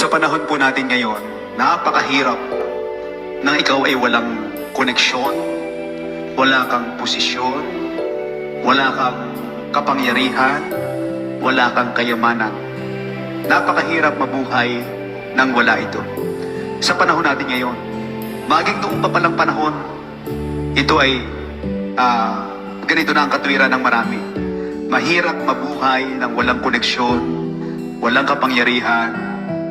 Sa panahon po natin ngayon, napakahirap nang ikaw ay walang koneksyon, wala kang posisyon, wala kang kapangyarihan, wala kang kayamanan. Napakahirap mabuhay nang wala ito. Sa panahon natin ngayon, maging noong pa palang panahon, ito ay ah, ganito na ang katwiran ng marami. Mahirap mabuhay nang walang koneksyon, walang kapangyarihan,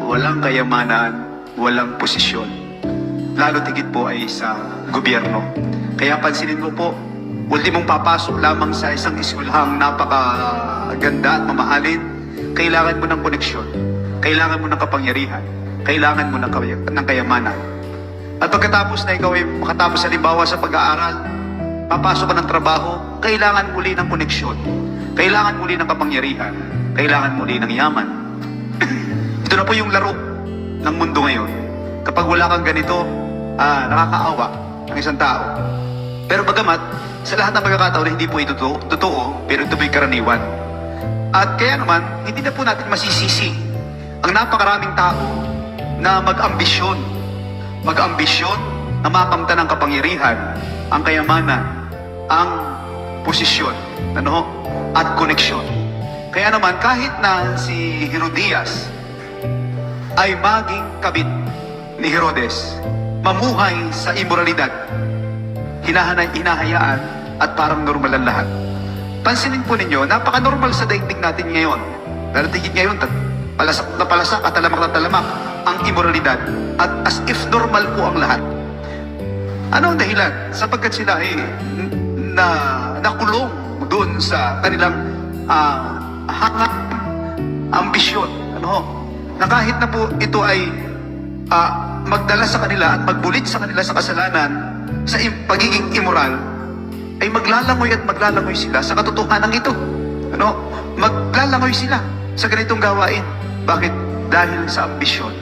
walang kayamanan, walang posisyon. Lalo tigit po ay sa gobyerno. Kaya pansinin mo po, ultimong papasok lamang sa isang eskwelahang napakaganda at mamahalin, kailangan mo ng koneksyon, kailangan mo ng kapangyarihan, kailangan mo ng, kay- ng kayamanan. At pagkatapos na ikaw ay makatapos halimbawa sa pag-aaral, papasok ka ng trabaho, kailangan muli ng koneksyon, kailangan muli ng kapangyarihan, kailangan muli ng yaman. Na po yung laro ng mundo ngayon. Kapag wala kang ganito, ah, nakakaawa ang isang tao. Pero bagamat, sa lahat ng pagkakataon, hindi po ito totoo, totoo pero ito po'y karaniwan. At kaya naman, hindi na po natin masisisi ang napakaraming tao na mag-ambisyon. Mag-ambisyon na makamta ng kapangyarihan, ang kayamanan, ang posisyon, ano, at koneksyon. Kaya naman, kahit na si Herodias ay maging kabit ni Herodes, mamuhay sa imoralidad, hinahanay, hinahayaan at parang normal ang lahat. Pansinin po ninyo, napaka-normal sa daigdig natin ngayon. Darating ngayon, palasak na palasak at talamak na talamak ang imoralidad at as if normal po ang lahat. Ano ang dahilan? Sapagkat sila ay na nakulong doon sa kanilang ah, hangat, ambisyon. Ano? Na kahit na po ito ay ah, magdala sa kanila at magbulit sa kanila sa kasalanan, sa im- pagiging immoral, ay maglalangoy at maglalangoy sila sa katotohanan ito. Ano? Maglalangoy sila sa ganitong gawain. Bakit? Dahil sa ambisyon.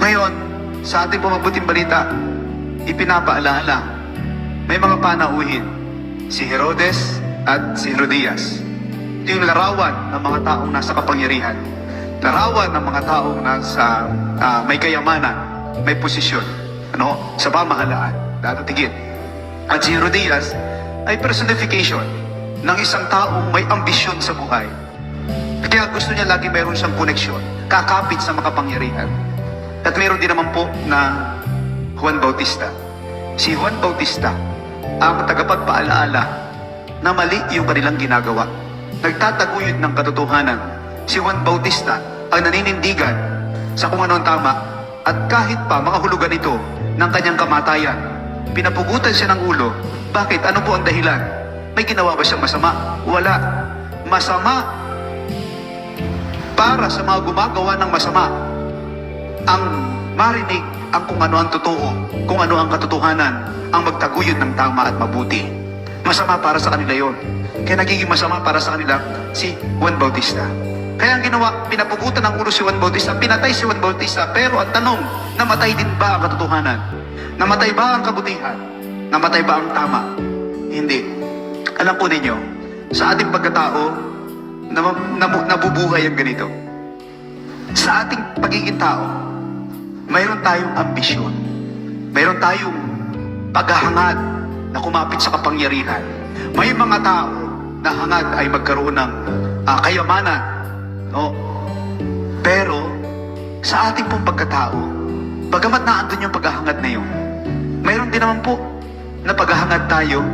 Ngayon, sa ating pamabuting balita, ipinapaalala, may mga panauhin, si Herodes at si Herodias. Ito yung larawan ng mga taong nasa kapangyarihan. Larawan ng mga taong nasa ah, may kayamanan, may posisyon, ano, sa pamahalaan, lalo tigit. At si Herodias ay personification ng isang taong may ambisyon sa buhay. Kaya gusto niya lagi mayroon siyang koneksyon, kakapit sa makapangyarihan. At mayroon din naman po na Juan Bautista. Si Juan Bautista ang tagapagpaalaala na mali yung kanilang ginagawa. Nagtataguyod ng katotohanan. Si Juan Bautista ang naninindigan sa kung ano ang tama at kahit pa makahulugan ito ng kanyang kamatayan, pinapugutan siya ng ulo. Bakit? Ano po ang dahilan? May ginawa ba siyang masama? Wala. Masama para sa mga gumagawa ng masama ang marinig ang kung ano ang totoo, kung ano ang katotohanan, ang magtaguyod ng tama at mabuti. Masama para sa kanila yon. Kaya nagiging masama para sa kanila si Juan Bautista. Kaya ang ginawa, pinapugutan ng ulo si Juan Bautista, pinatay si Juan Bautista, pero ang tanong, namatay din ba ang katotohanan? Namatay ba ang kabutihan? Namatay ba ang tama? Hindi. Alam po ninyo, sa ating pagkatao, nabubuhay ang ganito. Sa ating pagiging tao, mayroon tayong ambisyon. Mayroon tayong paghahangad na kumapit sa kapangyarihan. May mga tao na hangad ay magkaroon ng ah, kayamanan. No? Pero, sa ating pong pagkatao, bagamat naandun yung paghahangad na yun, mayroon din naman po na paghahangad tayo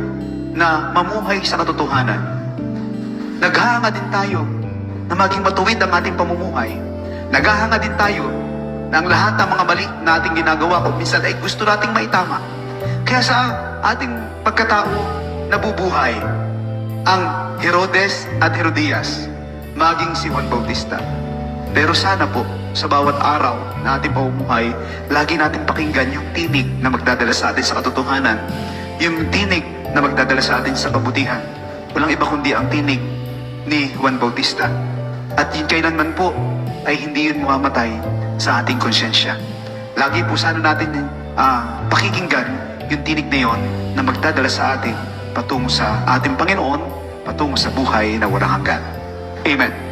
na mamuhay sa katotohanan. Naghahanga din tayo na maging matuwid ang ating pamumuhay. Naghahanga din tayo na ang lahat ng mga mali na ating ginagawa kung minsan ay gusto nating maitama. Kaya sa ating pagkatao, nabubuhay ang Herodes at Herodias, maging si Juan Bautista. Pero sana po, sa bawat araw na ating pamumuhay, lagi natin pakinggan yung tinig na magdadala sa atin sa katotohanan. Yung tinig na magdadala sa atin sa kabutihan. Walang iba kundi ang tinig ni Juan Bautista. At yun kailanman po ay hindi yun mamamatay sa ating konsyensya. Lagi po sana natin ah, pakikinggan yung tinig na yon na magdadala sa atin patungo sa ating Panginoon, patungo sa buhay na walang hanggan. Amen.